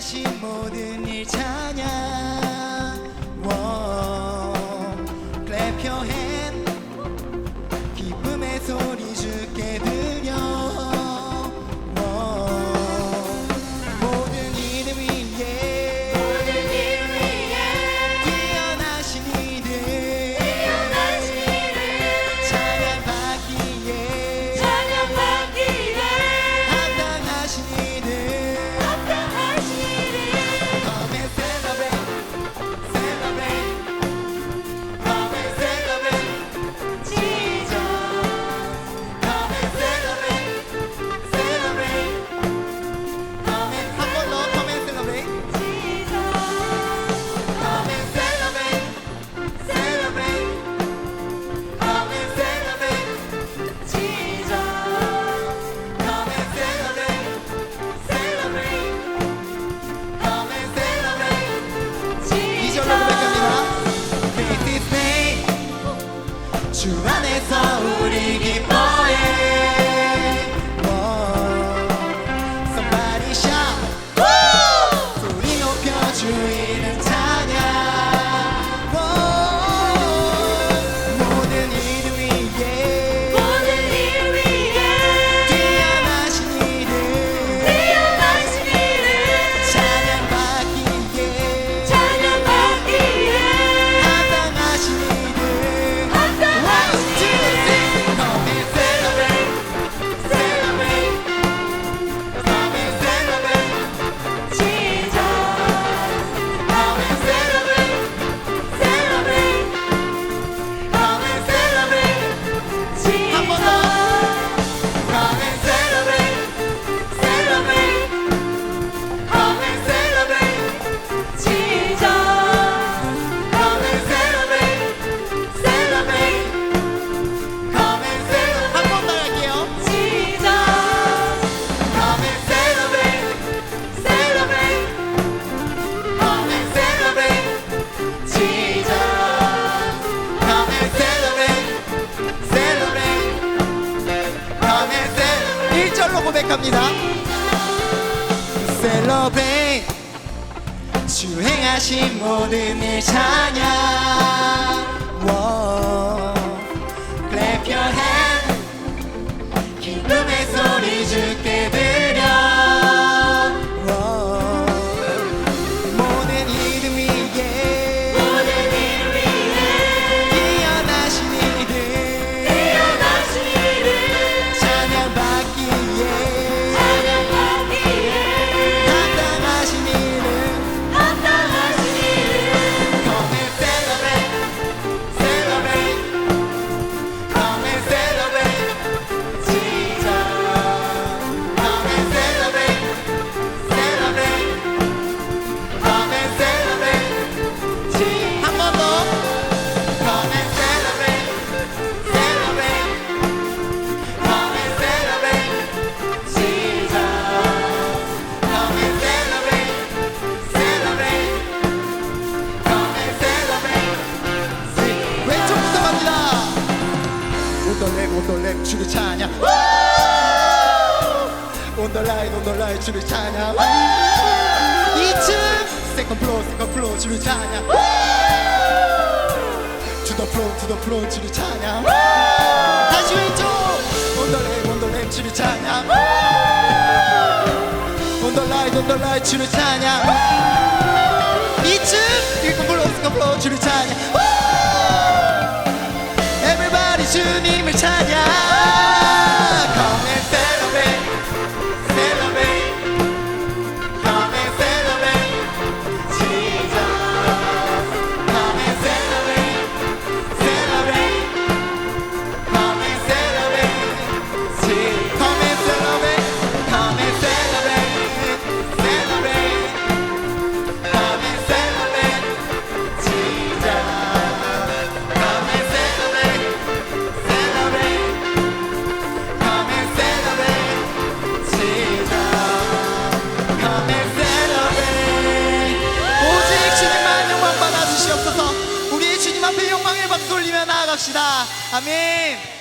다시 모든 일 찾아 mal. 갑니다. 셀러베 주행하신 모든 일 찬양. 감사합니다. 온돌렉 온돌렉 줄을 차냐? 온돌라인 온돌라인 줄을 차냐? 2층 세컨 플로 세컨 플로 줄을 차냐? 투더 플로 투더 플로 줄을 차냐? 다시 왼쪽! 온돌렉 온돌렉 줄을 차냐? 온돌라인 온돌라인 줄을 차냐? 2층 세컨 플로 세컨 플로 줄을 차냐? time. 돌리며 나아갑시다. 아멘.